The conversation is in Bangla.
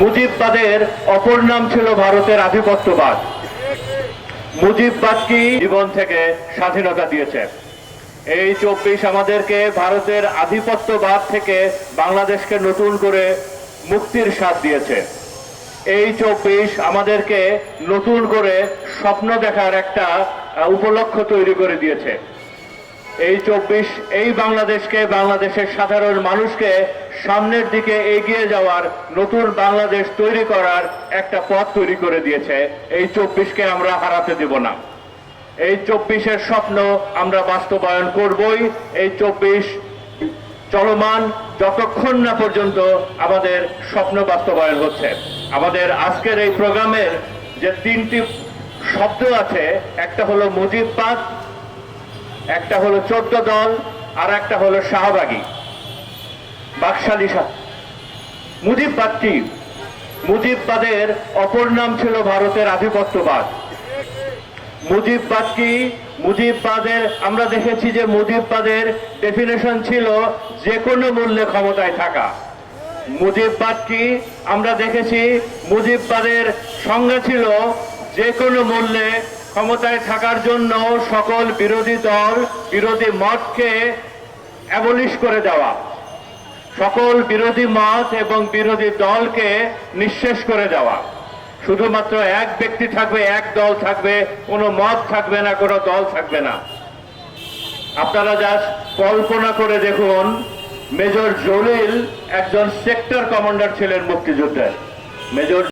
মুজিববাদের অপর নাম ছিল ভারতের আধিপত্যবাদ। মুজিববাদ কি? জীবন থেকে স্বাধীনতা দিয়েছে। এই চব্বিশ আমাদেরকে ভারতের আধিপত্যবাদ থেকে বাংলাদেশকে নতুন করে মুক্তির স্বাদ দিয়েছে। এই চব্বিশ আমাদেরকে নতুন করে স্বপ্ন দেখার একটা উপলক্ষ তৈরি করে দিয়েছে। এই চব্বিশ, এই বাংলাদেশকে, বাংলাদেশের সাধারণ মানুষকে সামনের দিকে এগিয়ে যাওয়ার, নতুন বাংলাদেশ তৈরি করার একটা পথ তৈরি করে দিয়েছে। এই চব্বিশকে আমরা হারাতে দেব না। এই চব্বিশের স্বপ্ন আমরা বাস্তবায়ন করবই। এই চব্বিশ চলমান যতক্ষণ না পর্যন্ত আমাদের স্বপ্ন বাস্তবায়ন হচ্ছে। আমাদের আজকের এই প্রোগ্রামের যে তিনটি শব্দ আছে, একটা হলো মুজিববাদ একটা হলো চোদ্দ দল আর একটা হলো শাহবাগী। বাকশালী শাহ। মুজিববাদ কি? মুজিববাদের অপর নাম ছিল ভারতের আধিপত্যবাদ। মুজিববাদ কি? মুজিববাদের, আমরা দেখেছি যে মুজিববাদের ডেফিনেশন ছিল যে কোনো মূল্যে ক্ষমতায় থাকা। মুজিববাদ কি? আমরা দেখেছি মুজিববাদের সংজ্ঞা ছিল যে কোনো মূল্যে ক্ষমতায় থাকার জন্য সকল বিরোধী দল, বিরোধী মতকে অ্যাবলিশ করে দেওয়া। সকল বিরোধী মত এবং বিরোধী দলকে নিঃশেষ করে দেওয়া। শুধুমাত্র এক ব্যক্তি থাকবে, এক দল থাকবে, কোনো মত থাকবে না, কোনো দল থাকবে না। আপনারা জাস্ট কল্পনা করে দেখুন, মেজর জলিল একজন সেক্টর কমান্ডার ছিলেন মুক্তিযুদ্ধের মেজর